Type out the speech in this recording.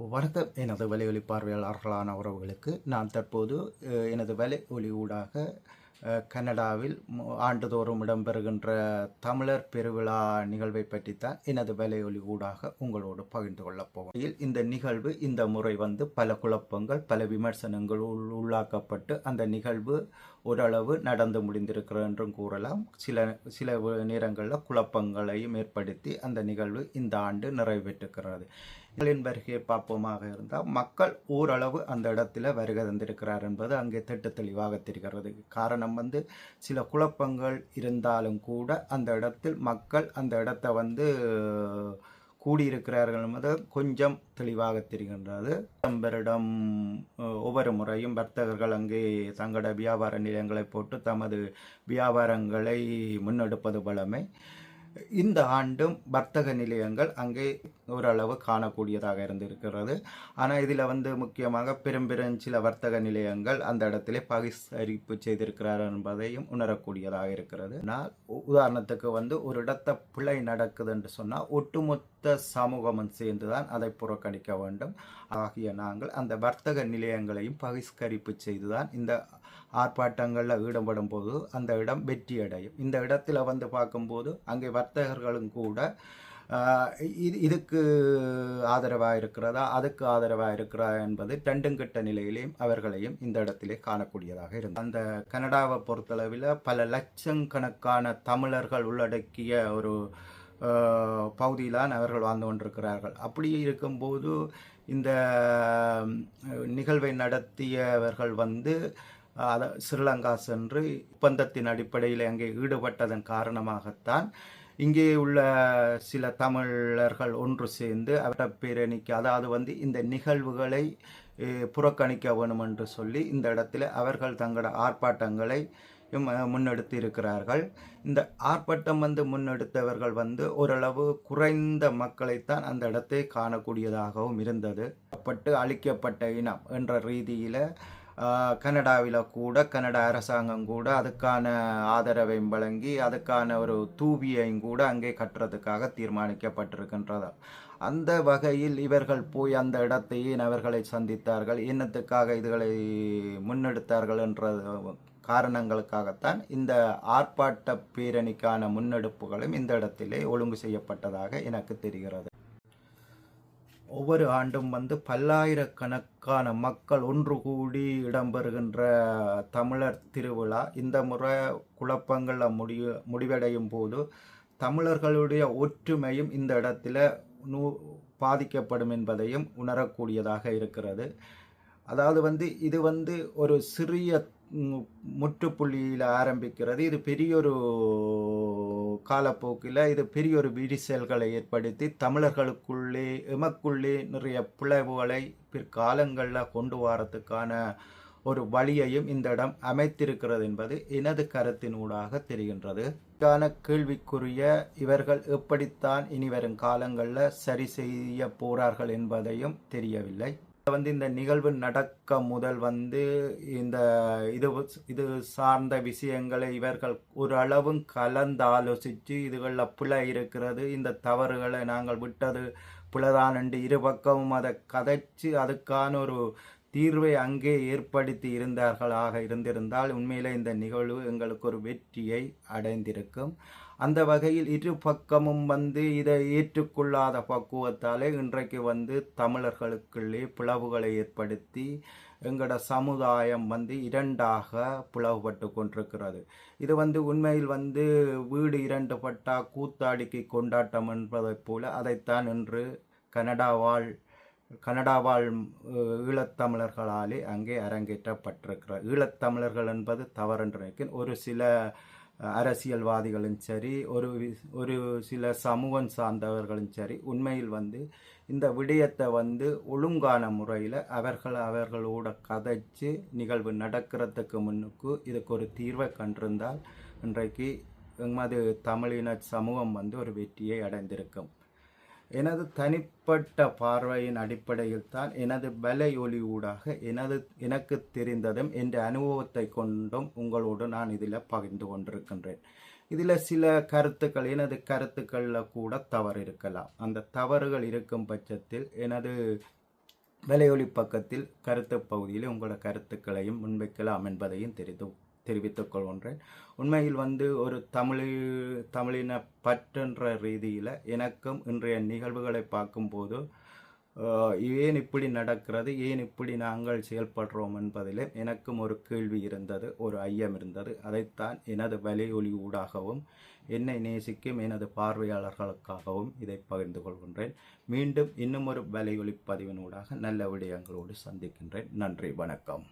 வணக்கம். எனது வலை ஒலி பார்வையாளர்களான உறவுகளுக்கு நான் தற்போது எனது வலை ஒலி ஊடாக கனடாவில் ஆண்டுதோறும் இடம்பெறுகின்ற தமிழர் பெருவிழா நிகழ்வை பற்றித்தான் எனது வலை ஒலி ஊடாக உங்களோடு பகிர்ந்து கொள்ளப் போகிறேன். இந்த நிகழ்வு இந்த முறை வந்து பல குழப்பங்கள் பல விமர்சனங்கள் உள்- உள்ளாக்கப்பட்டு அந்த நிகழ்வு ஓரளவு நடந்து முடிந்திருக்கிறது என்றும் கூறலாம். சில சில நேரங்களில் குழப்பங்களையும் ஏற்படுத்தி அந்த நிகழ்வு இந்த ஆண்டு நிறைவேற்றுகிறது மக்களின் வருகையை பார்ப்போமாக இருந்தால் மக்கள் ஓரளவு அந்த இடத்துல வருகை தந்திருக்கிறார் என்பது அங்கே திட்ட தெளிவாக தெரிகிறது. காரணம் வந்து சில குழப்பங்கள் இருந்தாலும் கூட அந்த இடத்தில் மக்கள் அந்த இடத்தை வந்து கூடியிருக்கிறார்கள் என்பது கொஞ்சம் தெளிவாக தெரிகின்றது. வருடம் ஒவ்வொரு முறையும் வர்த்தகர்கள் அங்கே தங்களோட வியாபார நிலையங்களை போட்டு தமது வியாபாரங்களை முன்னெடுப்பது பலமே இந்த ஆண்டும் வர்த்தக நிலையங்கள் அங்கே ஓரளவு காணக்கூடியதாக இருந்திருக்கிறது. ஆனால் இதில் வந்து முக்கியமாக பெரும் பெரும் சில வர்த்தக நிலையங்கள் அந்த இடத்திலே பகிஷ்கரிப்பு செய்திருக்கிறார் என்பதையும் உணரக்கூடியதாக இருக்கிறது. நான் உதாரணத்துக்கு வந்து ஒரு இடத்த பிழை நடக்குது என்று சொன்னால் ஒட்டுமொத்த சமூகமும் சேர்ந்து தான் அதை புறக்கணிக்க வேண்டும். ஆகிய நாங்கள் அந்த வர்த்தக நிலையங்களையும் பகிஷ்கரிப்பு செய்துதான் இந்த ஆர்ப்பாட்டங்களில் ஈடுபடும் போது அந்த இடம் வெற்றி அடையும் இந்த இடத்துல வந்து பார்க்கும்போது அங்கே வர்த்தகர்களும் கூட இது இதுக்கு ஆதரவாக இருக்கிறதா அதுக்கு ஆதரவாக இருக்கிறதா என்பது ரெண்டும் கிட்ட நிலையிலேயும் அவர்களையும் இந்த இடத்திலே காணக்கூடியதாக இருந்தது. அந்த கனடாவை பொறுத்தளவில் பல லட்சம் கணக்கான தமிழர்கள் உள்ளடக்கிய ஒரு பகுதியிலான் அவர்கள் வாழ்ந்து கொண்டிருக்கிறார்கள். அப்படி இருக்கும்போது இந்த நிகழ்வை நடத்தியவர்கள் வந்து ஸ்ரீலங்கா சென்று ஒப்பந்தத்தின் அடிப்படையில் அங்கே ஈடுபட்டதன் காரணமாகத்தான் இங்கே உள்ள சில தமிழர்கள் ஒன்று சேர்ந்து அவர பேரணிக்கு அதாவது வந்து இந்த நிகழ்வுகளை புறக்கணிக்க வேணும் என்று சொல்லி இந்த இடத்துல அவர்கள் தங்களோட ஆர்ப்பாட்டங்களை முன்னெடுத்து இருக்கிறார்கள். இந்த ஆர்ப்பாட்டம் வந்து முன்னெடுத்தவர்கள் வந்து ஓரளவு குறைந்த மக்களைத்தான் அந்த இடத்தை காணக்கூடியதாகவும் இருந்தது. பட்டு அழிக்கப்பட்ட இனம் என்ற ரீதியில் கனடாவில் கூட கனடா அரசாங்கம் கூட அதுக்கான ஆதரவையும் வழங்கி அதுக்கான ஒரு தூபியையும் கூட அங்கே கட்டுறதுக்காக தீர்மானிக்கப்பட்டிருக்கின்றது. அந்த வகையில் இவர்கள் போய் அந்த இடத்தையே அவர்களை சந்தித்தார்கள். என்னத்துக்காக இதுகளை முன்னெடுத்தார்கள் என்ற காரணங்களுக்காகத்தான் இந்த ஆர்ப்பாட்ட பேரணிக்கான முன்னெடுப்புகளும் இந்த இடத்திலே ஒழுங்கு செய்யப்பட்டதாக எனக்கு தெரிகிறது. ஒவ்வொரு ஆண்டும் வந்து பல்லாயிரக்கணக்கான மக்கள் ஒன்று கூடி இடம்பெறுகின்ற தமிழர் திருவிழா. இந்த முறை குழப்பங்களில் முடிவு முடிவடையும் போது தமிழர்களுடைய ஒற்றுமையும் இந்த இடத்துல நூ பாதிக்கப்படும் என்பதையும் உணரக்கூடியதாக இருக்கிறது. அதாவது வந்து இது வந்து ஒரு சிறிய முற்றுப்புள்ளியில் ஆரம்பிக்கிறது. இது பெரியொரு காலப்போக்கில் இது பெரியொரு விரிசல்களை ஏற்படுத்தி தமிழர்களுக்குள்ளே எமக்குள்ளே நிறைய பிளவுகளை பிற்காலங்களில் கொண்டு வரத்துக்கான ஒரு வழியையும் இந்த இடம் அமைத்திருக்கிறது என்பது எனது கருத்தினூடாக தெரிகின்றது. இதற்கான கேள்விக்குரிய இவர்கள் எப்படித்தான் இனி வரும் காலங்களில் சரி செய்ய போறார்கள் என்பதையும் தெரியவில்லை. வந்து இந்த நிகழ்வு நடக்க முதல் வந்து இந்த இது இது சார்ந்த விஷயங்களை இவர்கள் ஒரு அளவும் கலந்து ஆலோசித்து இதுகளில் பிழை இருக்கிறது இந்த தவறுகளை நாங்கள் விட்டது பிழைதான் என்று இருபக்கமும் அதை கதைச்சு அதுக்கான ஒரு தீர்வை அங்கே ஏற்படுத்தி இருந்தார்களாக இருந்திருந்தால் உண்மையில் இந்த நிகழ்வு எங்களுக்கு ஒரு வெற்றியை அடைந்திருக்கும். அந்த வகையில் இரு பக்கமும் வந்து இதை ஏற்றுக்கொள்ளாத பக்குவத்தாலே இன்றைக்கு வந்து தமிழர்களுக்குள்ளே பிளவுகளை ஏற்படுத்தி எங்களோட சமுதாயம் வந்து இரண்டாக பிளவுபட்டு கொண்டிருக்கிறது. இது வந்து உண்மையில் வந்து வீடு இரண்டு பட்டா கூத்தாடிக்கு கொண்டாட்டம் என்பதைப் போல அதைத்தான் இன்று கனடா வாழ் கனடா வாழ் ஈழத்தமிழர்களாலே அங்கே அரங்கேற்றப்பட்டிருக்கிறார் ஈழத்தமிழர்கள் என்பது தவறென்று நினைக்கிறேன். ஒரு சில அரசியல்வாதிகளும் சரி ஒரு ஒரு சில சமூகம் சார்ந்தவர்களும் சரி உண்மையில் வந்து இந்த விடயத்தை வந்து ஒழுங்கான முறையில் அவர்கள் அவர்களோட கதைச்சு நிகழ்வு நடக்கிறதுக்கு முன்னுக்கு இதுக்கு ஒரு தீர்வை கண்டிருந்தால் இன்றைக்கு எமது தமிழின சமூகம் வந்து ஒரு வெற்றியை அடைந்திருக்கும். எனது தனிப்பட்ட பார்வையின் அடிப்படையில் தான் எனது வலை ஒளி ஊடாக எனது எனக்கு தெரிந்ததும் என்ற அனுபவத்தை கொண்டும் உங்களோடு நான் இதில் பகிர்ந்து கொண்டிருக்கின்றேன். இதில் சில கருத்துக்கள் எனது கருத்துக்களில் கூட தவறு இருக்கலாம். அந்த தவறுகள் இருக்கும் பட்சத்தில் எனது விலையொலி பக்கத்தில் கருத்து பகுதியில் உங்களோட கருத்துக்களையும் முன்வைக்கலாம் என்பதையும் தெரிந்து தெரிவித்துக் கொள்கின்றேன் உண்மையில் வந்து ஒரு தமிழ் தமிழின பற்றுன்ற ரீதியில் எனக்கும் இன்றைய நிகழ்வுகளை பார்க்கும்போது ஏன் இப்படி நடக்கிறது ஏன் இப்படி நாங்கள் செயல்படுறோம் என்பதில் எனக்கும் ஒரு கேள்வி இருந்தது ஒரு ஐயம் இருந்தது. அதைத்தான் எனது வலையொலி ஊடாகவும் என்னை நேசிக்கும் எனது பார்வையாளர்களுக்காகவும் இதை பகிர்ந்து கொள்கின்றேன். மீண்டும் இன்னும் ஒரு வலையொலி பதிவினூடாக நல்ல விடயங்களோடு சந்திக்கின்றேன். நன்றி வணக்கம்.